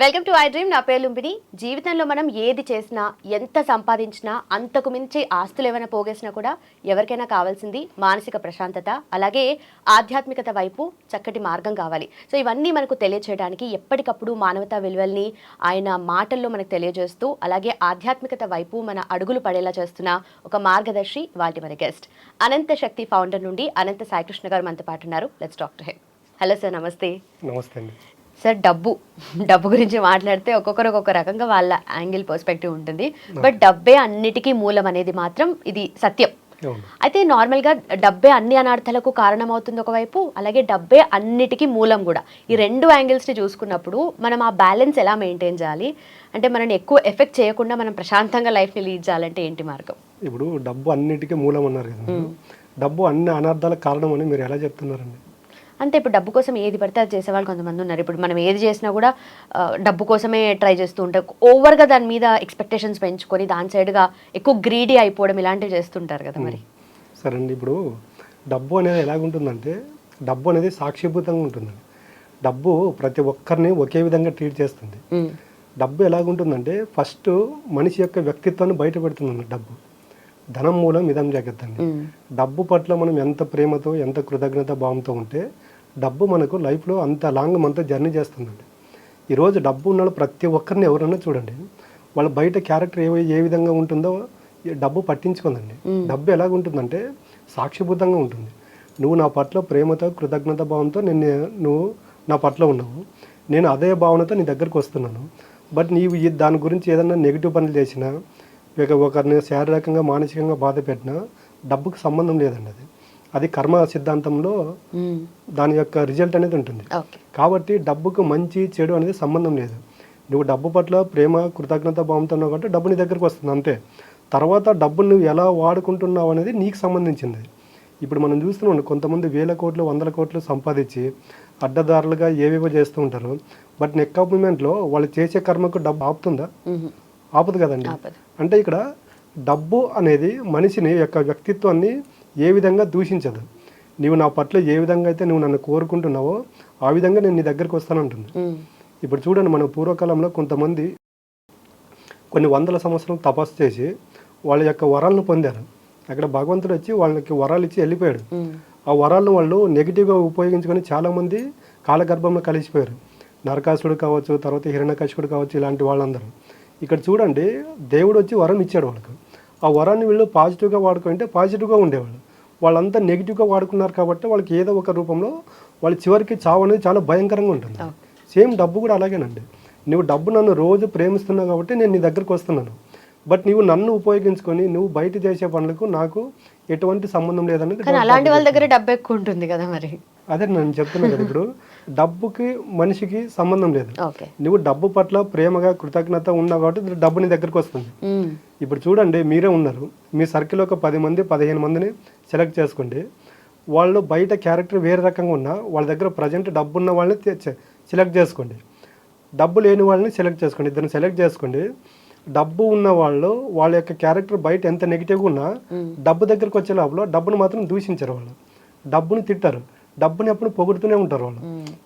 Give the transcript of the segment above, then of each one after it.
Welcome to I dream నా పేరు లుంబిని. జీవితంలో మనం ఏది చేసినా ఎంత సంపాదించినా అంతకు మించి ఆస్తులు ఏమైనా పోగేసినా కూడా ఎవరికైనా కావాల్సింది మానసిక ప్రశాంతత అలాగే ఆధ్యాత్మికత వైపు చక్కటి మార్గం కావాలి. సో ఇవన్నీ మనకు తెలియచేయడానికి ఎప్పటికప్పుడు మానవతా విలువల్ని ఆయన మాటల్లో మనకు తెలియజేస్తూ అలాగే ఆధ్యాత్మికత వైపు మన అడుగులు పడేలా చేస్తున్న ఒక మార్గదర్శి వాటి మన గెస్ట్. అనంత శక్తి ఫౌండర్ నుండి అనంత సాయికృష్ణ గారు మనతో పాటు ఉన్నారు. Let's doctor hey hello sir namaste. నమస్తే అండి. సార్ డబ్బు. డబ్బు గురించి మాట్లాడితే ఒక్కొక్కరు ఒక్కొక్క రకంగా వాళ్ళ యాంగిల్ పర్స్పెక్టివ్ ఉంటుంది. బట్ డబ్బే అన్నిటికీ మూలం అనేది మాత్రం ఇది సత్యం. అయితే నార్మల్గా డబ్బే అన్ని అనార్థాలకు కారణమవుతుంది ఒకవైపు అలాగే డబ్బే అన్నిటికీ మూలం కూడా. ఈ రెండు యాంగిల్స్ని చూసుకున్నప్పుడు మనం ఆ బ్యాలెన్స్ ఎలా మెయింటైన్ చేయాలి? అంటే మనని ఎక్కువ ఎఫెక్ట్ చేయకుండా మనం ప్రశాంతంగా లైఫ్ని లీడ్ చేయాలంటే ఏంటి మార్గం? ఇప్పుడు డబ్బు అన్నిటికీ మూలం అన్నారు కదా. డబ్బు అన్ని అనర్థాలకు కారణం అని మీరు ఎలా చెప్తున్నారండి? అంతే ఇప్పుడు డబ్బు కోసం ఏది పడితే అది చేసేవాళ్ళు కొంతమంది ఉన్నారు. ఇప్పుడు మనం ఏది చేసినా కూడా డబ్బు కోసమే ట్రై చేస్తూ ఉంటారు ఓవర్గా దాని మీద ఎక్స్పెక్టేషన్స్ పెంచుకొని దాని సైడ్గా ఎక్కువ గ్రీడీ అయిపోవడం ఇలాంటివి చేస్తుంటారు కదా మరి. సరే అండి ఇప్పుడు డబ్బు అనేది ఎలాగుంటుందంటే డబ్బు అనేది సాక్షిభూతంగా ఉంటుందండి డబ్బు ప్రతి ఒక్కరిని ఒకే విధంగా ట్రీట్ చేస్తుంది. డబ్బు ఎలాగుంటుందంటే ఫస్ట్ మనిషి యొక్క వ్యక్తిత్వాన్ని బయటపెడుతుంది డబ్బు. ధనం మూలం ఇదం జగత్ అండి. డబ్బు పట్ల మనం ఎంత ప్రేమతో ఎంత కృతజ్ఞత భావంతో ఉంటే డబ్బు మనకు లైఫ్లో అంత లాంగ్ మనతో జర్నీ చేస్తుందండి. ఈరోజు డబ్బు ఉన్న వాళ్ళు ప్రతి ఒక్కరిని ఎవరన్నా చూడండి వాళ్ళ బయట క్యారెక్టర్ ఏ ఏ విధంగా ఉంటుందో డబ్బు పట్టించుకుందండి. డబ్బు ఎలాగుంటుందంటే సాక్షిభూతంగా ఉంటుంది. నువ్వు నా పట్ల ప్రేమతో కృతజ్ఞత భావంతో నేను నువ్వు నా పట్ల ఉన్నావు. నేను అదే భావనతో నీ దగ్గరకు వస్తున్నాను. బట్ నీవు దాని గురించి ఏదన్నా నెగిటివ్ పనులు చేసినా ఇక ఒకరిని శారీరకంగా మానసికంగా బాధ పెట్టినా డబ్బుకి సంబంధం లేదండి అది. అది కర్మ సిద్ధాంతంలో దాని యొక్క రిజల్ట్ అనేది ఉంటుంది. కాబట్టి డబ్బుకు మంచి చెడు అనేది సంబంధం లేదు. నువ్వు డబ్బు పట్ల ప్రేమ కృతజ్ఞత భావంతో ఉన్నావు కాబట్టి డబ్బు నీ దగ్గరకు వస్తుంది అంతే. తర్వాత డబ్బును నువ్వు ఎలా వాడుకుంటున్నావు అనేది నీకు సంబంధించింది. ఇప్పుడు మనం చూస్తున్నాం కొంతమంది వేల కోట్లు వందల కోట్లు సంపాదించి అడ్డదారులుగా ఏవేవో చేస్తూ ఉంటారు. బట్ నెక్ ఆఫ్ మూమెంట్లో వాళ్ళు చేసే కర్మకు డబ్బు ఆపుతుందా? ఆపదు కదండి. అంటే ఇక్కడ డబ్బు అనేది మనిషిని యొక్క వ్యక్తిత్వాన్ని ఏ విధంగా దూషించదు. నీవు నా పట్ల ఏ విధంగా అయితే నువ్వు నన్ను కోరుకుంటున్నావో ఆ విధంగా నేను నీ దగ్గరికి వస్తానంటుంది. ఇప్పుడు చూడండి మన పూర్వకాలంలో కొంతమంది కొన్ని వందల సంవత్సరాలు తపస్సు చేసి వాళ్ళ యొక్క వరాలను పొందారు. అక్కడ భగవంతుడు వచ్చి వాళ్ళకి వరాలు ఇచ్చి వెళ్ళిపోయాడు. ఆ వరాలను వాళ్ళు నెగిటివ్గా ఉపయోగించుకొని చాలామంది కాలగర్భంలో కలిసిపోయారు. నరకాసుడు కావచ్చు తర్వాత హిరణ్యకశిపుడు కావచ్చు ఇలాంటి వాళ్ళందరూ. ఇక్కడ చూడండి దేవుడు వచ్చి వరం ఇచ్చాడు వాళ్ళకు. ఆ వరాన్ని వీళ్ళు పాజిటివ్గా వాడుకుంటే పాజిటివ్గా ఉండేవాళ్ళు. వాళ్ళంతా నెగిటివ్గా వాడుకున్నారు కాబట్టి వాళ్ళకి ఏదో ఒక రూపంలో వాళ్ళ చివరికి చావు అనేది చాలా భయంకరంగా ఉంటుంది. సేమ్ డబ్బు కూడా అలాగేనండి. నువ్వు డబ్బు నన్ను రోజు ప్రేమిస్తున్నావు కాబట్టి నేను నీ దగ్గరికి వస్తున్నాను. బట్ నువ్వు నన్ను ఉపయోగించుకొని నువ్వు బయట చేసే పనులకు నాకు ఎటువంటి సంబంధం లేదనేది కానీ అలాంటి వాళ్ళ దగ్గర డబ్బు ఎక్కువ ఉంటుంది కదా మరి. అదే నేను చెప్తున్నాను కదా ఇప్పుడు డబ్బుకి మనిషికి సంబంధం లేదు. నువ్వు డబ్బు పట్ల ప్రేమగా కృతజ్ఞత ఉన్నావు కాబట్టి డబ్బు నీ దగ్గరకు వస్తుంది. ఇప్పుడు చూడండి మీరే ఉన్నారు. మీ సర్కిల్ ఒక పది మంది పదిహేను మందిని సెలెక్ట్ చేసుకోండి వాళ్ళు బయట క్యారెక్టర్ వేరే రకంగా ఉన్నా వాళ్ళ దగ్గర ప్రజెంట్ డబ్బు ఉన్న వాళ్ళని సెలెక్ట్ చేసుకోండి. డబ్బు లేని వాళ్ళని సెలెక్ట్ చేసుకోండి. ఇద్దరిని సెలెక్ట్ చేసుకోండి. డబ్బు ఉన్న వాళ్ళు వాళ్ళ యొక్క క్యారెక్టర్ బయట ఎంత నెగిటివ్గా ఉన్నా డబ్బు దగ్గరకు వచ్చే లోపల డబ్బును మాత్రం దూషించరు వాళ్ళు. డబ్బును తిట్టారు. డబ్బుని ఎప్పుడు పొగుడుతూనే ఉంటారు వాళ్ళు.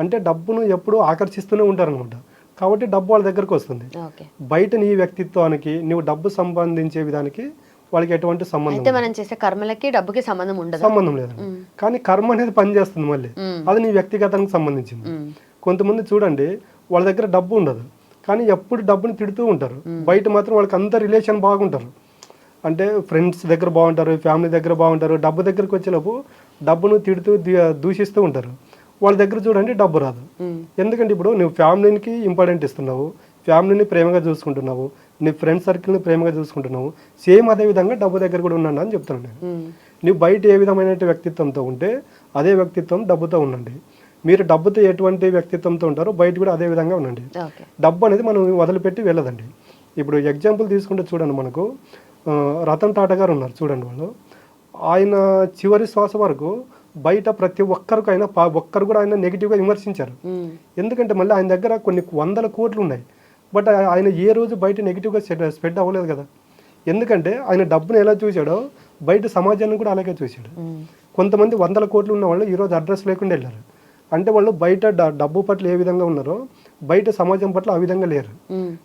అంటే డబ్బును ఎప్పుడు ఆకర్షిస్తూనే ఉంటారు అనమాట కాబట్టి డబ్బు వాళ్ళ దగ్గరకు వస్తుంది. బయట నీ వ్యక్తిత్వానికి నువ్వు డబ్బు సంపాదించే విధానికి వాళ్ళకి ఎటువంటి సంబంధం అయితే మనం చేసే కర్మలకి డబ్బుకి సంబంధం ఉండదు? సంబంధం లేదండి కానీ కర్మ అనేది పనిచేస్తుంది మళ్ళీ. అది నీ వ్యక్తిగతానికి సంబంధించింది. కొంతమంది చూడండి వాళ్ళ దగ్గర డబ్బు ఉండదు. కానీ ఎప్పుడు డబ్బుని తిడుతూ ఉంటారు. బయట మాత్రం వాళ్ళకి అంత రిలేషన్ బాగుంటారు. అంటే ఫ్రెండ్స్ దగ్గర బాగుంటారు ఫ్యామిలీ దగ్గర బాగుంటారు డబ్బు దగ్గరికి వచ్చేలోపు డబ్బును తిడుతూ దూషిస్తూ ఉంటారు. వాళ్ళ దగ్గర చూడండి డబ్బు రాదు. ఎందుకంటే ఇప్పుడు నువ్వు ఫ్యామిలీకి ఇంపార్టెంట్ ఇస్తున్నావు ఫ్యామిలీని ప్రేమగా చూసుకుంటున్నావు నీ ఫ్రెండ్ సర్కిల్ని ప్రేమగా చూసుకుంటున్నావు సేమ్ అదే విధంగా డబ్బు దగ్గర కూడా ఉన్నాను అని చెప్తున్నాను నేను. నువ్వు బయట ఏ విధమైన వ్యక్తిత్వంతో ఉంటే అదే వ్యక్తిత్వం డబ్బుతో ఉండండి. మీరు డబ్బుతో ఎటువంటి వ్యక్తిత్వంతో ఉంటారో బయట కూడా అదే విధంగా ఉండండి. డబ్బు అనేది మనం వదిలిపెట్టి వెళ్ళదండి. ఇప్పుడు ఎగ్జాంపుల్ తీసుకుంటే చూడండి మనకు రతన్ టాటా గారు ఉన్నారు చూడండి వాళ్ళు. ఆయన చివరి శ్వాస వరకు బయట ప్రతి ఒక్కరికి ఆయన ఒక్కరు కూడా ఆయన నెగిటివ్గా విమర్శించారు. ఎందుకంటే మళ్ళీ ఆయన దగ్గర కొన్ని వందల కోట్లు ఉన్నాయి. బట్ ఆయన ఏ రోజు బయట నెగిటివ్గా స్ప్రెడ్ అవ్వలేదు కదా. ఎందుకంటే ఆయన డబ్బును ఎలా చూశాడో బయట సమాజాన్ని కూడా అలాగే చూశాడు. కొంతమంది వందల కోట్లు ఉన్న వాళ్ళు ఈరోజు అడ్రస్ లేకుండా వెళ్ళారు. అంటే వాళ్ళు బయట డబ్బు పట్ల ఏ విధంగా ఉన్నారో బయట సమాజం పట్ల ఆ విధంగా లేరు.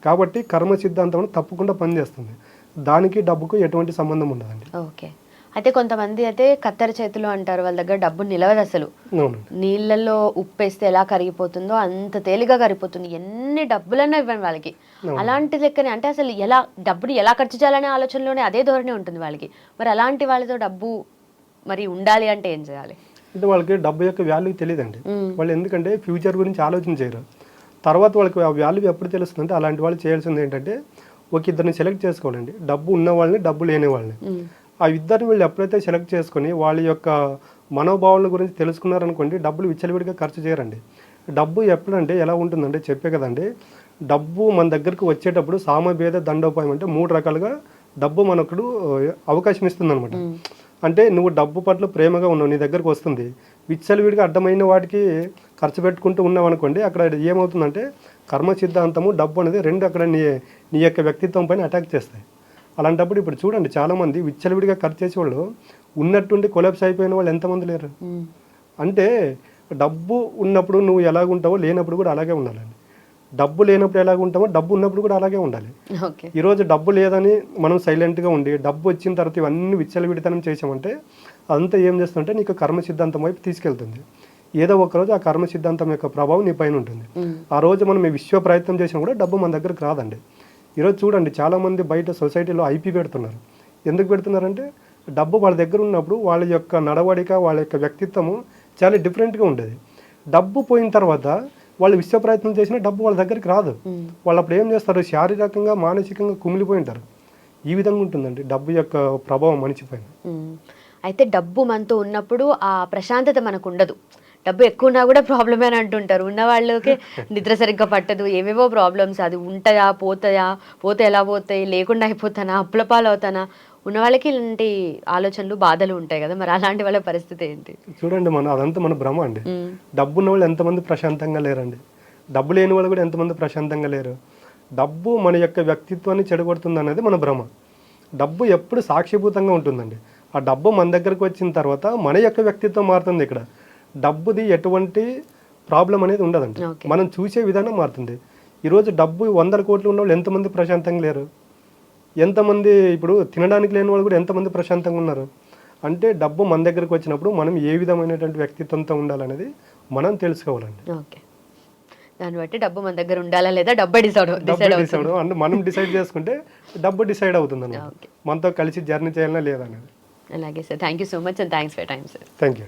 కాబట్టి కర్మ సిద్ధాంతం తప్పకుండా పనిచేస్తుంది. దానికి డబ్బుకు ఎటువంటి సంబంధం ఉండదండి. ఓకే. అయితే కొంతమంది అయితే కత్తెర చేతులు అంటారు వాళ్ళ దగ్గర డబ్బు నిలవదు అసలు. నీళ్ళల్లో ఉప్పేస్తే ఎలా కరిగిపోతుందో అంత తేలిగా కరిగిపోతుంది. ఎన్ని డబ్బులన్నా ఇవ్వండి వాళ్ళకి. అలాంటి లెక్కనే అంటే అసలు ఎలా డబ్బుని ఎలా ఖర్చు చేయాలనే ఆలోచనలోనే అదే ధోరణి ఉంటుంది వాళ్ళకి. మరి అలాంటి వాళ్ళతో డబ్బు మరి ఉండాలి అంటే ఏం చేయాలి? అంటే వాళ్ళకి డబ్బు యొక్క వాల్యూ తెలియదండి. వాళ్ళు ఎందుకంటే ఫ్యూచర్ గురించి ఆలోచన చేయరు. తర్వాత వాళ్ళకి ఆ వాల్యూ ఎప్పుడు తెలుస్తుందంటే అలాంటి వాళ్ళు చేయాల్సింది ఏంటంటే ఒక ఇద్దరిని సెలెక్ట్ చేసుకోవాలండి. డబ్బు ఉన్న వాళ్ళని డబ్బు లేని వాళ్ళని. ఆ ఇద్దరిని వీళ్ళు ఎప్పుడైతే సెలెక్ట్ చేసుకొని వాళ్ళ యొక్క మనోభావాల గురించి తెలుసుకున్నారనుకోండి డబ్బులు విచ్చలవిడిగా ఖర్చు చేయరండి. డబ్బు ఎప్పుడంటే ఎలా ఉంటుందంటే చెప్పే కదండి డబ్బు మన దగ్గరకు వచ్చేటప్పుడు సామభేద దండోపాయం అంటే మూడు రకాలుగా డబ్బు మనకు అవకాశం ఇస్తుంది అంటే నువ్వు డబ్బు పట్ల ప్రేమగా ఉన్నావు నీ దగ్గరకు వస్తుంది. విచ్చలవిడిగా అడ్డమైన వాటికి ఖర్చు పెట్టుకుంటూ ఉన్నావు అనుకోండి అక్కడ ఏమవుతుందంటే కర్మ సిద్ధాంతము డబ్బు అనేది రెండు అక్కడ నీ నీ యొక్క వ్యక్తిత్వం పైన అటాక్ చేస్తాయి. అలాంటప్పుడు ఇప్పుడు చూడండి చాలామంది విచ్చలవిడిగా ఖర్చు చేసేవాళ్ళు ఉన్నట్టుండి కొలాప్స్ అయిపోయిన వాళ్ళు ఎంతమంది లేరు? అంటే డబ్బు ఉన్నప్పుడు నువ్వు ఎలాగ ఉంటావో లేనప్పుడు కూడా అలాగే ఉండాలండి. డబ్బు లేనప్పుడు ఎలాగ ఉంటావో డబ్బు ఉన్నప్పుడు కూడా అలాగే ఉండాలి. ఈరోజు డబ్బు లేదని మనం సైలెంట్గా ఉండి డబ్బు వచ్చిన తర్వాత ఇవన్నీ విచ్చలవిడితనం చేసామంటే అదంతా ఏం చేస్తుందంటే నీకు కర్మ సిద్ధాంతం వైపు తీసుకెళ్తుంది. ఏదో ఒక రోజు ఆ కర్మ సిద్ధాంతం యొక్క ప్రభావం నీ పైన ఉంటుంది. ఆ రోజు మనం ఈ విశ్వ ప్రయత్నం చేసినా కూడా డబ్బు మన దగ్గరకు రాదండి. ఈరోజు చూడండి చాలామంది బయట సొసైటీలో ఐపీ పెడుతున్నారు. ఎందుకు పెడుతున్నారంటే డబ్బు వాళ్ళ దగ్గర ఉన్నప్పుడు వాళ్ళ యొక్క నడవడిక వాళ్ళ యొక్క వ్యక్తిత్వము చాలా డిఫరెంట్గా ఉండేది. డబ్బు పోయిన తర్వాత వాళ్ళు విశ్వ ప్రయత్నం చేసినా డబ్బు వాళ్ళ దగ్గరికి రాదు. వాళ్ళు అప్పుడు ఏం చేస్తారు? శారీరకంగా మానసికంగా కుమిలిపోయి ఉంటారు. ఈ విధంగా ఉంటుందండి డబ్బు యొక్క ప్రభావం మనిషి పైన. ఉమ్. అయితే డబ్బు మనతో ఉన్నప్పుడు ఆ ప్రశాంతత మనకు ఉండదు. డబ్బు ఎక్కువ ఉన్నా కూడా ప్రాబ్లమే అని అంటుంటారు. ఉన్న వాళ్ళకి నిద్ర సరిగ్గా పట్టదు. ఏవేవో ప్రాబ్లమ్స్ అది ఉంటాయా పోతాయా పోతే ఎలా పోతాయి లేకుండా అయిపోతానా అప్పుల పాలు అవుతానా ఉన్న వాళ్ళకి ఇలాంటి ఆలోచనలు బాధలు ఉంటాయి కదా. మరి అలాంటి వాళ్ళ పరిస్థితి ఏంటి? చూడండి మన అదంతా మన భ్రమ అండి. డబ్బు ఉన్న వాళ్ళు ఎంతమంది ప్రశాంతంగా లేరండి. డబ్బు లేని వాళ్ళు కూడా ఎంతమంది ప్రశాంతంగా లేరు. డబ్బు మన యొక్క వ్యక్తిత్వాన్ని చెడగొడుతుంది అనేది మన భ్రమ. డబ్బు ఎప్పుడు సాక్షిభూతంగా ఉంటుందండి. ఆ డబ్బు మన దగ్గరకు వచ్చిన తర్వాత మన యొక్క వ్యక్తిత్వం మారుతుంది ఇక్కడ. డబ్బుది ఎటువంటి ప్రాబ్లం అనేది ఉండదండి. మనం చూసే విధానం మారుతుంది. ఈరోజు డబ్బు వందల కోట్లు ఉన్న వాళ్ళు ఎంతమంది ప్రశాంతంగా లేరు? ఎంతమంది ఇప్పుడు తినడానికి లేని వాళ్ళు కూడా ఎంతమంది ప్రశాంతంగా ఉన్నారు? అంటే డబ్బు మన దగ్గరకు వచ్చినప్పుడు మనం ఏ విధమైనటువంటి వ్యక్తిత్వంతో ఉండాలనేది మనం తెలుసుకోవాలండి. ఓకే. దాన్ని బట్టి డబ్బు మన దగ్గర ఉండాలా లేదా డబ్బు డిసైడ్ డిసైడ్ అంటే మనం డిసైడ్ చేసుకుంటే డబ్బు డిసైడ్ అవుతుంది అన్నమాట. మనతో కలిసి జర్నీ చేయాలన్నా లేదా అనేది అలాగే sir. Thank you so much and thanks for time sir. Thank you